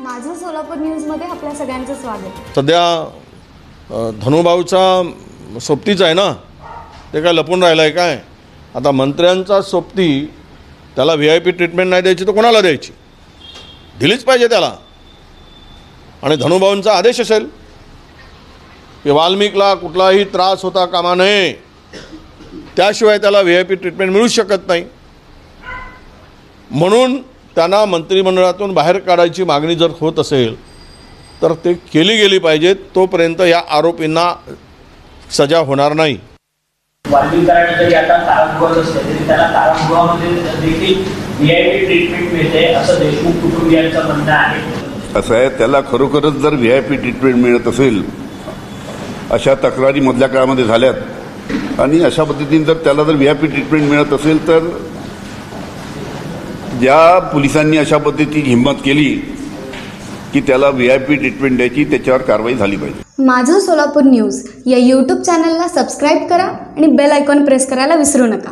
माझं सोलापूर न्यूजमध्ये आपल्या सगळ्यांचं स्वागत. सध्या धनुभाऊचा सोबतीच आहे ना? ते काय लपून राहिलं आहे काय? आता मंत्र्यांचा सोबती त्याला व्ही आय पी ट्रीटमेंट नाही द्यायची तर कोणाला द्यायची? दिलीच पाहिजे त्याला. आणि धनुभाऊंचा आदेश असेल की वाल्मिकला कुठलाही त्रास होता कामा नये. त्याशिवाय त्याला व्ही आय पी ट्रीटमेंट मिळू शकत नाही. म्हणून त्यांना मंत्रिमंडळातून बाहेर काढायची मागणी जर होत असेल तर ते केली गेली पाहिजे. तोपर्यंत या आरोपींना सजा होणार नाही. असं आहे. त्याला खरोखरच जर व्ही आय पी ट्रीटमेंट मिळत असेल अशा तक्रारी मधल्या काळामध्ये झाल्यात आणि अशा पद्धतीने जर त्याला जर व्ही आय पी ट्रीटमेंट मिळत असेल तर ज्या पोलिसांनी अशा पद्धतीची हिंमत केली की त्याला व्ही आय पी ट्रीटमेंट द्यायची त्याच्यावर कारवाई झाली पाहिजे. माझं सोलापूर न्यूज या यूट्यूब चॅनलला सबस्क्राईब करा आणि बेल आयकॉन प्रेस करायला विसरू नका.